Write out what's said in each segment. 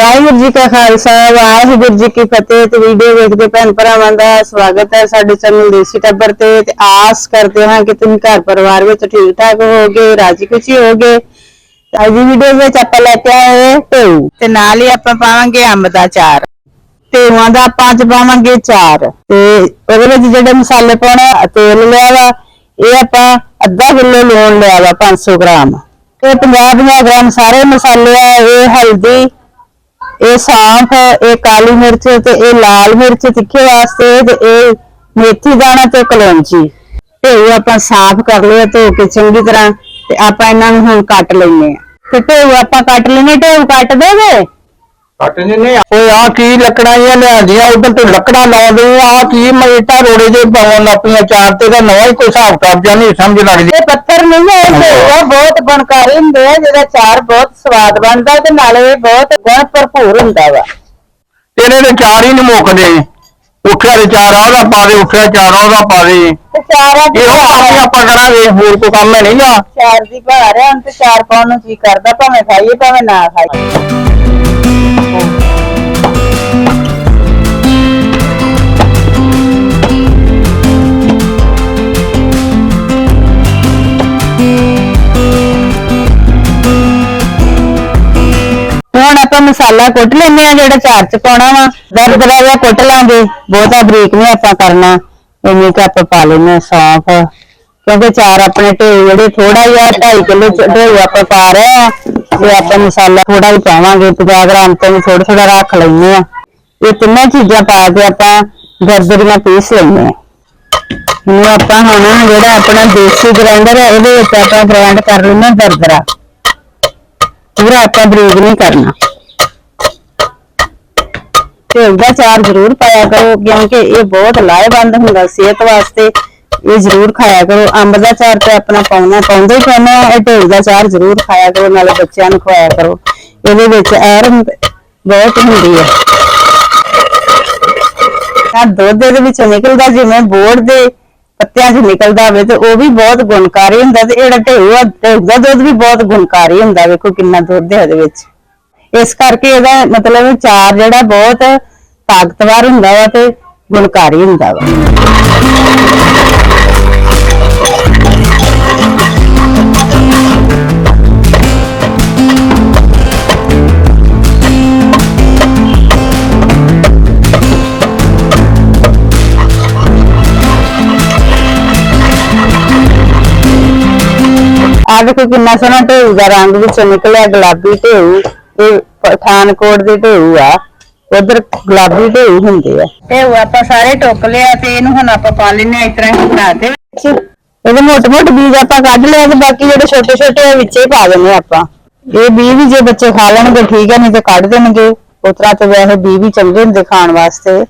ਵਾਹਿਗੁਰੂ ਜੀ ਕਾ ਖਾਲਸਾ, ਵਾਹਿਗੁਰੂ ਜੀ ਕੀ ਫਤਿਹ। ਤੇ ਵੀਡੀਓ ਵੇਖਦੇ ਭੈਣ ਭਰਾਵਾਂ ਦਾ ਸਵਾਗਤ ਹੈ ਸਾਡੇ ਚੈਨਲ ਦੇਸੀ ਟੱਬਰ ਤੇ। ਤੇ ਆਸ ਕਰਦੇ ਹਾਂ ਕਿ ਤੁਸੀਂ ਘਰ ਪਰਿਵਾਰ ਵਿੱਚ ਠੀਕ ਠਾਕ ਹੋਗੇ ਰਾਜੀ ਖੁਸ਼ੀ ਹੋਗੇ ਅੱਜ ਦੀ ਵੀਡੀਓ ਵਿੱਚ ਆਪਾਂ ਲੈ ਕੇ ਆਏ ਢੇਊ ਤੇ ਨਾਲ ਹੀ ਆਪਾਂ ਪਾਵਾਂਗੇ ਅੰਬ ਦਾ ਚਾਰ। ਢੇਊਆਂ ਦਾ ਆਪਾਂ ਅੱਜ ਪਾਵਾਂਗੇ ਚਾਰ। ਤੇ ਉਹਦੇ ਵਿੱਚ ਜਿਹੜੇ ਮਸਾਲੇ ਪਾਉਣਾ ਤੇਲ ਲਿਆ ਵਾ, ਇਹ ਆਪਾਂ ਅੱਧਾ ਕਿਲੋ ਲੂਣ ਲਿਆ ਵਾ 500 ਗ੍ਰਾਮ। ਤੇ 50 50 ਗ੍ਰਾਮ ਸਾਰੇ ਮਸਾਲੇ ਆ, ਇਹ ਹਲਦੀ ਇਹ ਸੌਂਫ ਇਹ ਕਾਲੀ ਮਿਰਚ ਤੇ ਇਹ ਲਾਲ ਮਿਰਚ ਤਿੱਖੇ ਵਾਸਤੇ ਤੇ ਇਹ ਮੇਥੀ ਦਾਣਾ ਤੇ ਕਲੌਂਜੀ ਤੇ ਉਹ ਆਪਾਂ ਸਾਫ਼ ਕਰ ਲਿਆ, ਧੋ ਕੇ ਚੰਗੀ ਤਰ੍ਹਾਂ ਤੇ ਆਪਾਂ ਇਹਨਾਂ ਨੂੰ ਹੁਣ ਕੱਟ ਲੈਨੇ ਆ ਤੇ ਢੇਊ ਆਪਾਂ ਕੱਟ ਲੈਨੇ ਢੇਊ ਕੱਟ ਦੋਗੇ ਕੱਟ ਨੇ ਓਏ ਆ ਕੀ ਲੱਕੜਾਂ ਇਹ ਲਿਆਂਦੀਆਂ ਉਧਰ ਤੇ ਲੱਕੜਾਂ ਲਾਉਂਦੇ ਆ ਕੀ ਮੇਟਾ ਰੋੜੇ ਦੇ ਪਾਉਣ ਆਪਣੀਆਂ ਚਾਰ ਤੇ ਦਾ ਨਵਾਂ ਹੀ ਕੋਈ ਹਿਸਾਬ ਕਬਜ਼ਾ ਨਹੀਂ ਸਮਝ ਲੱਗਦੀ। ਇਹ ਪੱਥਰ ਨਹੀਂ ਹੈ ਇਹ ਢੇਊ ਬਹੁਤ ਗੁਣਕਾਰੀ ਹੁੰਦੇ ਆ ਜਿਹਦਾ ਚਾਰ ਬਹੁਤ ਸਵਾਦ ਬਣਦਾ ਤੇ ਨਾਲੇ ਬਹੁਤ ਗੁਣ ਭਰਪੂਰ ਹੁੰਦਾ ਵਾ। ਤੇਰੇ ਦੇ ਚਾਰ ਹੀ ਨਹੀਂ ਮੁੱਕਦੇ। ਉੱਠਿਆ ਦੇ ਚਾਰ ਆ ਉਹਦਾ ਪਾ ਦੇ ਉੱਠਿਆ ਚਾਰ ਆ ਉਹਦਾ ਪਾ ਦੇ। ਤੇ ਚਾਰਾਂ ਦੀ ਇਹੋ ਕੰਮ ਹੀ ਆਪਾਂ ਕਰਾਂਗੇ ਹੋਰ ਕੋਈ ਕੰਮ ਹੈ ਨਹੀਂਗਾ ਚਾਰ ਦੀ ਭਾਰ ਹੈ ਹੁਣ ਤੇ ਚਾਰ ਪਾਉਣ ਨੂੰ ਜੀ ਕਰਦਾ ਭਾਵੇਂ ਖਾਈਏ ਭਾਵੇਂ ਨਾ ਖਾਈਏ। ਹੁਣ ਆਪਾਂ ਮਸਾਲਾ ਕੁੱਟ ਲੈਨੇ ਆ ਜਿਹੜਾ ਚਾਰ ਚ ਪਾਉਣਾ ਵਾ। ਦਰਦਰਾ ਜਿਹਾ ਕੁੱਟ ਲਾਂਗੇ। ਬਹੁਤਾ ਬਰੀਕ ਨਹੀਂ ਆਪਾਂ ਕਰਨਾ। ਇੰਨੇ ਕਿ ਆਪਾਂ ਪਾ ਲੈਨੇ ਆ ਸੌਂਫ। ਕਿਉਂਕਿ ਚਾਰ ਆਪਣੇ ਢੇਊ ਜਿਹੜੇ ਥੋੜਾ ਜਿਹਾ 2.5 ਕਿਲੋ ਢੇਊ ਆਪਾਂ ਪਾ ਰਹੇ ਆ ਤੇ ਆਪਾਂ ਮਸਾਲਾ ਥੋੜਾ ਹੀ ਪਾਵਾਂਗੇ 50 ਗ੍ਰਾਮ ਤੋਂ ਵੀ ਥੋੜਾ ਥੋੜਾ ਰੱਖ ਲੈਂਦੇ ਆ ਇਹ ਤਿੰਨਾਂ ਚੀਜ਼ਾਂ ਪਾ ਕੇ ਆਪਾਂ ਦਰਦਰੀਆਂ ਪੀਸ ਲੈਂਦੇ ਆ ਹੁਣ ਆਪਾਂ ਹੁਣ ਜਿਹੜਾ ਆਪਣਾ ਦੇਸੀ ਗ੍ਰਾਈਂਡਰ ਹੈ ਇਹਦੇ ਵਿੱਚ ਆਪਾਂ ਗ੍ਰਾਈਂਡ ਕਰ ਲੈਣਾ ਦਰਦਰਾ ਪੂਰਾ ਆਪਾਂ ਬਰੀਕ ਨਹੀਂ ਕਰਨਾ। ਤੇ ਉਹਦਾ ਚਾਰ ਜ਼ਰੂਰ ਪਾਇਆ ਕਰੋ, ਕਿਉਂਕਿ ਇਹ ਬਹੁਤ ਲਾਹੇਵੰਦ ਹੁੰਦਾ ਸਿਹਤ ਵਾਸਤੇ। ਇਹ ਜ਼ਰੂਰ ਖਾਇਆ ਕਰੋ। ਅੰਬ ਦਾ ਚਾਰ ਤੇ ਆਪਣਾ ਪਾਉਣਾ ਪਾਉਂਦੇ ਹੀ ਪਾਉਣਾ ਇਹ ਢੇਲ ਦਾ ਚਾਰ ਜ਼ਰੂਰ ਖਾਇਆ ਕਰੋ, ਨਾਲੇ ਬੱਚਿਆਂ ਨੂੰ ਖਵਾਇਆ ਕਰੋ। ਇਹਦੇ ਵਿੱਚ ਆਇਰਨ ਬਹੁਤ ਹੁੰਦੀ ਹੈ। ਆ ਦੁੱਧ ਦੇ ਵਿੱਚ ਨਿਕਲਦਾ, ਜਿਵੇਂ ਬੋੜ ਦੇ ਪੱਤਿਆਂ 'ਚ ਨਿਕਲਦਾ ਹੋਵੇ ਤੇ ਉਹ ਵੀ ਬਹੁਤ ਗੁਣਕਾਰੀ ਹੁੰਦਾ ਤੇ ਜਿਹੜਾ ਢੇਊ ਆ ਢੇਊ ਦਾ ਦੁੱਧ ਵੀ ਬਹੁਤ ਗੁਣਕਾਰੀ ਹੁੰਦਾ, ਵੇਖੋ ਕਿੰਨਾ ਦੁੱਧ ਹੈ ਉਹਦੇ ਵਿੱਚ। ਇਸ ਕਰਕੇ ਇਹਦਾ ਮਤਲਬ ਚਾਰ ਜਿਹੜਾ ਬਹੁਤ ਤਾਕਤਵਰ ਹੁੰਦਾ ਵਾ ਤੇ ਗੁਣਕਾਰੀ ਹੁੰਦਾ ਵਾ। ਆ ਦੇਖੋ ਕਿੰਨਾ ਸੋਹਣਾ ਢੇਊ ਦਾ ਰੰਗ ਵਿੱਚੋਂ ਨਿਕਲਿਆ, ਗੁਲਾਬੀ ਢੇਊ, ਇਹ ਪਠਾਨਕੋਟ ਦੇ ਢੇਊ ਆ। ਉਧਰ ਗੁਲਾਬੀ ਢੇਊ ਹੁੰਦੇ ਆ। ਢੇਊ ਆਪਾਂ ਸਾਰੇ ਟੁੱਕ ਲਿਆ ਤੇ ਇਹਨੂੰ ਹੁਣ ਆਪਾਂ ਪਾ ਲੈਨੇ ਆ ਇਸ ਤਰ੍ਹਾਂ ਹੀ ਬਣਾ ਦੇ ਵਿੱਚ ਇਹਦੇ ਮੋਟੇ ਮੋਟੇ ਬੀਜ ਆਪਾਂ ਕੱਢ ਲਿਆ ਤੇ ਬਾਕੀ ਜਿਹੜੇ ਛੋਟੇ ਛੋਟੇ ਆ ਵਿੱਚੇ ਪਾ ਦਿੰਨੇ ਆਪਾਂ। ਇਹ ਬੀਜ ਵੀ ਜੇ ਬੱਚੇ ਖਾ ਲੈਣਗੇ ਠੀਕ ਹੈ ਨਹੀਂ ਤੇ ਕੱਢ ਦੇਣਗੇ। ਉਤਰਾ ਤੇ ਵੈਸੇ ਬੀਜ ਵੀ ਚੰਗੇ ਹੁੰਦੇ ਖਾਣ ਵਾਸਤੇ।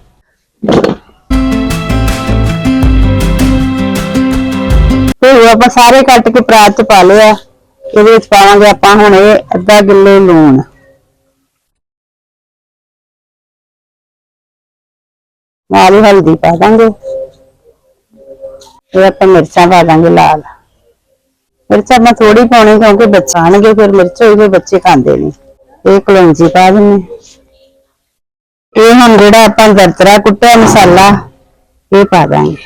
ਢੇਊ ਆਪਾਂ ਸਾਰੇ ਕੱਟ ਕੇ ਪਰਾਤ ਚ ਪਾ ਲਿਆ ਇਹਦੇ ਵਿੱਚ ਪਾਵਾਂਗੇ ਆਪਾਂ ਹੁਣ ਇਹ ਅੱਧਾ ਕਿਲੋ ਲੂਣ। ਨਾਲ ਹੀ ਹਲਦੀ ਪਾ ਦਾਂਗੇ। ਫਿਰ ਆਪਾਂ ਮਿਰਚਾਂ ਪਾ ਦਾਂਗੇ ਲਾਲ। ਮਿਰਚਾਂ ਮੈਂ ਥੋੜੀ ਪਾਉਣੀ ਕਿਉਂਕਿ ਬੱਚੇ ਫਿਰ ਮਿਰਚ ਹੋਈ ਫਿਰ ਬੱਚੇ ਖਾਂਦੇ ਨਹੀਂ ਇਹ ਕਲੌਂਜੀ ਪਾ ਦਿੰਨੇ ਇਹ ਹੁਣ ਜਿਹੜਾ ਆਪਾਂ ਦਰਦਰਾ ਕੁੱਟਿਆ ਮਸਾਲਾ, ਇਹ ਪਾ ਦਾਂਗੇ।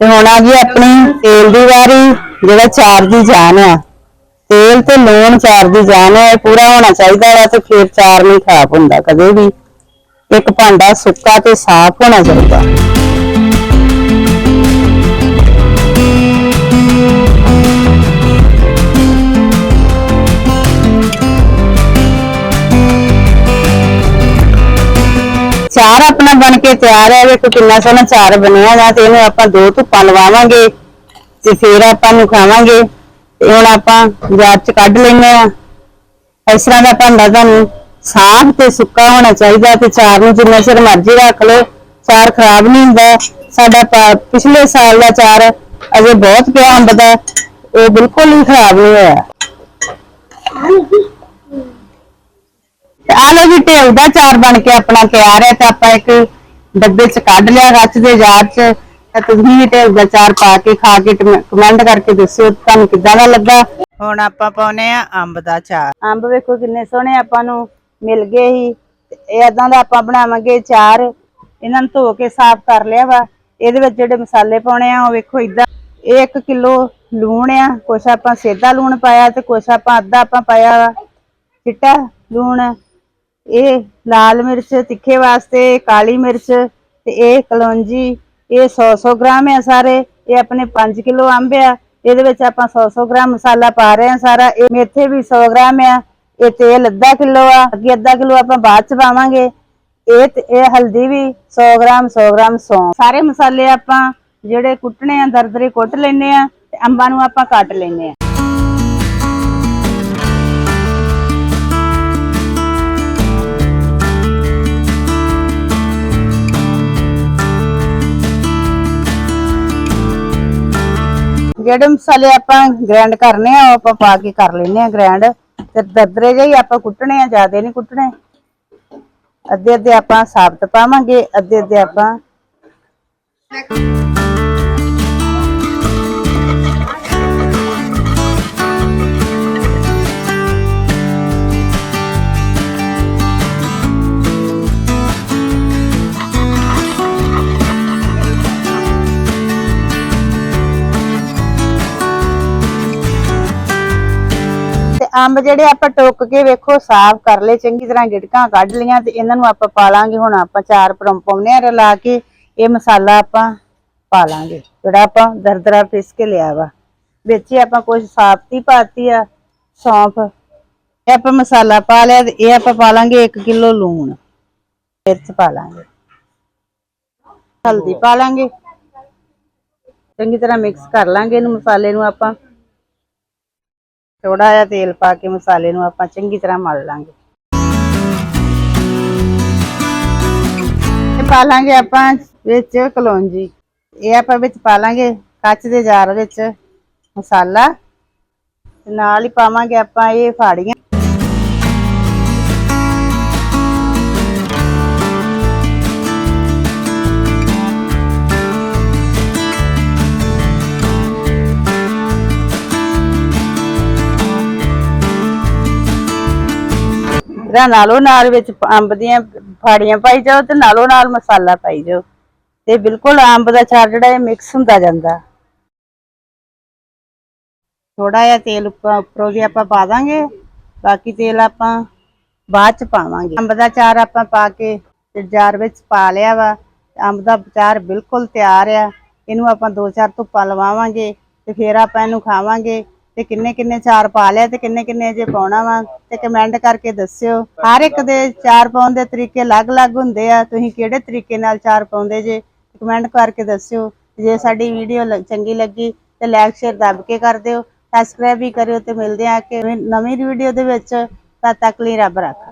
ਤੇ ਹੁਣ ਆ ਗਈ ਆਪਣੀ ਤੇਲ ਦੀ ਵਾਰੀ, ਜਿਹੜਾ ਚਾਰ ਦੀ ਜਾਨ ਆ। ਤੇਲ ਤੇ ਲੂਣ ਚਾਰ ਦੀ ਜਾਨ ਹੈ, ਇਹ ਪੂਰਾ ਹੋਣਾ ਚਾਹੀਦਾ ਹੈ ਤੇ ਫਿਰ ਚਾਰ ਨਹੀਂ ਖਰਾਬ ਹੁੰਦਾ, ਕਦੇ ਵੀ। ਇੱਕ ਭਾਂਡਾ ਸੁੱਕਾ ਤੇ ਸਾਫ਼ ਹੋਣਾ ਚਾਹੀਦਾ। ਚਾਰ ਆਪਣਾ ਬਣ ਕੇ ਤਿਆਰ ਹੈ, ਵੇਖੋ ਕਿੰਨਾ ਸੋਹਣਾ ਚਾਰ ਬਣਿਆ ਦਾ ਤੇ ਇਹਨੂੰ ਆਪਾਂ ਦੋ ਧੁੱਪਾਂ ਲਵਾਵਾਂਗੇ ਤੇ ਫਿਰ ਆਪਾਂ ਨੂੰ ਖਾਵਾਂਗੇ। ਤੇ ਹੁਣ ਆਪਾਂ ਬਾਜ਼ਾਰ ਚ ਕੱਢ ਲੈਨੇ ਆ। ਇਸ ਤਰ੍ਹਾਂ ਦਾ ਭਾਂਡਾ ਤੁਹਾਨੂੰ ਸਾਫ਼ ਤੇ ਸੁੱਕਾ ਹੋਣਾ ਚਾਹੀਦਾ ਤੇ ਚਾਰ ਨੂੰ ਜਿੰਨਾ ਚਿਰ ਮਰਜ਼ੀ ਰੱਖ ਲਓ। ਚਾਰ ਖਰਾਬ ਨਹੀਂ ਹੁੰਦਾ। ਸਾਡਾ ਪਿਛਲੇ ਸਾਲ ਦਾ ਚਾਰ ਅਜੇ ਬਹੁਤ ਪਿਆ ਅੰਬ ਦਾ ਉਹ ਬਿਲਕੁਲ ਹੀ ਖਰਾਬ ਨਹੀਂ ਹੋਇਆ। ਤੇ ਆ ਲੋ ਜੀ ਢੇਉ ਦਾ ਚਾਰ ਬਣ ਕੇ ਆਪਣਾ ਤਿਆਰ ਹੈ ਤੇ ਆਪਾਂ ਇੱਕ ਡੱਬੇ ਚ ਕੱਢ ਲਿਆ ਕੱਚ ਦੇ ਜਾਰ ਚ। ਤੁਸੀਂ ਵੀ ਢੇਰ ਦਾ ਚਾਰ ਪਾ ਕੇ ਖਾ ਕੇ ਕਮੈਂਟ ਕਰਕੇ ਦੱਸਿਓ ਤੁਹਾਨੂੰ ਕਿੱਦਾਂ ਦਾ ਲੱਗਾ। ਹੁਣ ਆਪਾਂ ਪਾਉਨੇ ਆ ਅੰਬ ਦਾ ਚਾਰ। ਅੰਬ ਵੇਖੋ ਕਿੰਨੇ ਸੋਹਣੇ ਆਪਾਂ ਨੂੰ ਮਿਲ ਗਏ ਸੀ। ਇਹ ਇਦਾਂ ਦਾ ਆਪਾਂ ਬਣਾਵਾਂਗੇ ਚਾਰ। ਇਹਨਾਂ ਨੂੰ ਧੋ ਕੇ ਸਾਫ਼ ਕਰ ਲਿਆ ਵਾ। ਇਹਦੇ ਵਿੱਚ ਜਿਹੜੇ ਮਸਾਲੇ ਪਾਉਣੇ ਆ ਉਹ ਵੇਖੋ ਇਦਾਂ। ਇਹ 1 ਕਿਲੋ ਲੂਣ ਆ। ਕੁਛ ਆਪਾਂ ਸੇਧਾ ਲੂਣ ਪਾਇਆ ਤੇ ਕੁਛ ਆਪਾਂ ਅੱਧਾ ਆਪਾਂ ਪਾਇਆ ਵਾ। ਚਿੱਟਾ ਲੂਣ। ਇਹ ਲਾਲ ਮਿਰਚ ਤਿੱਖੇ ਵਾਸਤੇ ਕਾਲੀ ਮਿਰਚ ਤੇ ਇਹ ਕਲੌਂਜੀ। ਇਹ 100-100 ਗ੍ਰਾਮ ਆ ਸਾਰੇ, ਇਹ ਆਪਣੇ 5 ਕਿਲੋ ਅੰਬ ਆ। ਇਹਦੇ ਵਿੱਚ ਆਪਾਂ 100-100 ਗ੍ਰਾਮ ਮਸਾਲਾ ਪਾ ਰਹੇ ਆ ਸਾਰਾ। ਇਹ ਮੇਥੇ ਵੀ 100 ਗ੍ਰਾਮ ਆ, ਇਹ ਤੇਲ ਅੱਧਾ ਕਿਲੋ ਆ ਅੱਗੇ ਅੱਧਾ ਕਿਲੋ ਆਪਾਂ ਬਾਅਦ ਚ ਪਾਵਾਂਗੇ। ਇਹ ਇਹ ਹਲਦੀ ਵੀ 100 ਗ੍ਰਾਮ 100 ਗ੍ਰਾਮ ਸੌਂਫ ਸਾਰੇ ਮਸਾਲੇ ਆਪਾਂ ਜਿਹੜੇ ਕੁੱਟਣੇ ਆ ਦਰਦਰੇ ਕੁੱਟ ਲੈਨੇ ਆ, ਤੇ ਅੰਬਾਂ ਨੂੰ ਆਪਾਂ ਕੱਟ ਲੈਨੇ ਆ। ਜਿਹੜੇ ਮਸਾਲੇ ਆਪਾਂ ਗ੍ਰਾਈਂਡ ਕਰਨੇ ਆ, ਉਹ ਆਪਾਂ ਪਾ ਕੇ ਕਰ ਲੈਨੇ ਆ ਗ੍ਰਾਈਂਡ ਤੇ ਦਰਦਰੇ ਜਿਹੇ ਆਪਾਂ ਕੁੱਟਣੇ ਆ, ਜ਼ਿਆਦੇ ਨਹੀਂ ਕੁੱਟਣੇ। ਅੱਧੇ ਅੱਧੇ ਆਪਾਂ ਸਾਬਤ ਪਾਵਾਂਗੇ ਅੱਧੇ ਅੱਧੇ ਆਪਾਂ ਅੰਬ ਜਿਹੜੇ ਆਪਾਂ ਟੋਕ ਕੇ ਵੇਖੋ, ਸਾਫ਼ ਕਰ ਲਏ, ਚੰਗੀ ਤਰ੍ਹਾਂ ਗਿਟਕਾਂ ਕੱਢ ਲੀਆਂ ਤੇ ਇਹਨਾਂ ਨੂੰ ਆਪਾਂ ਪਾ ਲਾਂਗੇ ਹੁਣ ਆਪਾਂ ਚਾਰ ਪਰੌਂ ਆ ਰਲਾ ਕੇ, ਇਹ ਮਸਾਲਾ ਆਪਾਂ ਪਾ ਲਾਂਗੇ ਜਿਹੜਾ ਆਪਾਂ ਦਰਦਰਾ ਪਿਸ ਕੇ ਲਿਆ ਵਾ। ਵਿੱਚ ਹੀ ਆਪਾਂ ਕੁਝ ਸਾਫਤੀ ਪਾਤੀ ਆ, ਸੌਂਫ। ਇਹ ਆਪਾਂ ਮਸਾਲਾ ਪਾ ਲਿਆ ਤੇ ਇਹ ਆਪਾਂ ਪਾ ਲਾਂਗੇ 1 ਕਿਲੋ ਲੂਣ। ਮਿਰਚ ਪਾ ਲਾਂਗੇ। ਹਲਦੀ ਪਾ ਲਾਂਗੇ। ਚੰਗੀ ਤਰ੍ਹਾਂ ਮਿਕਸ ਕਰ ਲਾਂਗੇ ਇਹਨੂੰ ਮਸਾਲੇ ਨੂੰ ਆਪਾਂ। ਥੋੜਾ ਜਿਹਾ ਤੇਲ ਪਾ ਕੇ ਮਸਾਲੇ ਨੂੰ ਆਪਾਂ ਚੰਗੀ ਤਰ੍ਹਾਂ ਮਲ ਲਾਂਗੇ। ਇਹ ਪਾ ਲਾਂਗੇ ਆਪਾਂ ਵਿੱਚ ਕਲੌਂਜੀ। ਇਹ ਆਪਾਂ ਵਿੱਚ ਪਾ ਲਾਂਗੇ ਕੱਚ ਦੇ ਜਾਰ ਵਿੱਚ ਮਸਾਲਾ। ਨਾਲ ਹੀ ਪਾਵਾਂਗੇ ਆਪਾਂ ਇਹ ਫਾੜੀਆਂ। ਇਹਦਾ ਨਾਲੋਂ ਨਾਲ ਵਿੱਚ ਅੰਬ ਦੀਆਂ ਫਾੜੀਆਂ ਪਾਈ ਜਾਓ ਤੇ ਨਾਲੋ ਨਾਲ ਮਸਾਲਾ ਪਾਈ ਜਾਓ। ਤੇ ਬਿਲਕੁਲ ਅੰਬ ਦਾ ਚਾਰ ਜਿਹੜਾ ਇਹ ਮਿਕਸ ਹੁੰਦਾ ਜਾਂਦਾ। ਥੋੜਾ ਜਿਹਾ ਤੇਲ ਉੱਪਰੋਂ ਵੀ ਆਪਾਂ ਪਾ ਦਾਂਗੇ, ਬਾਕੀ ਤੇਲ ਆਪਾਂ ਬਾਅਦ ਚ ਪਾਵਾਂਗੇ। ਅੰਬ ਦਾ ਚਾਰ ਆਪਾਂ ਪਾ ਕੇ ਤੇ ਜਾਰ ਵਿੱਚ ਪਾ ਲਿਆ ਵਾ ਅੰਬ ਦਾ ਚਾਰ ਬਿਲਕੁਲ ਤਿਆਰ ਆ। ਇਹਨੂੰ ਆਪਾਂ ਦੋ ਚਾਰ ਧੁੱਪਾਂ ਲਵਾਵਾਂਗੇ ਤੇ ਫਿਰ ਆਪਾਂ ਇਹਨੂੰ ਖਾਵਾਂਗੇ। ਤੇ ਕਿੰਨੇ ਕਿੰਨੇ ਚਾਰ ਪਾ ਲਿਆ ਤੇ ਕਿੰਨੇ ਕਿੰਨੇ ਜੇ ਪਾਉਣਾ ਵਾ ਤੇ ਕਮੈਂਟ ਕਰਕੇ ਦੱਸਿਓ। ਹਰ ਇੱਕ ਦੇ ਚਾਰ ਪਾਉਣ ਦੇ ਤਰੀਕੇ ਅਲੱਗ-ਅਲੱਗ ਹੁੰਦੇ ਆ। ਤੁਸੀਂ ਕਿਹੜੇ ਤਰੀਕੇ ਨਾਲ ਚਾਰ ਪਾਉਂਦੇ ਜੇ, ਕਮੈਂਟ ਕਰਕੇ ਦੱਸਿਓ। ਜੇ ਸਾਡੀ ਵੀਡੀਓ ਚੰਗੀ ਲੱਗੀ ਤੇ ਲਾਈਕ, ਸ਼ੇਅਰ ਦੱਬ ਕੇ ਕਰ ਦਿਓ। ਸਬਸਕ੍ਰਾਈਬ ਵੀ ਕਰਿਓ ਤੇ ਮਿਲਦੇ ਆ ਕਿ ਨਵੀਂ ਵੀਡੀਓ ਦੇ ਵਿੱਚ। ਤਦ ਤੱਕ ਲਈ ਰੱਬ ਰੱਖਾ।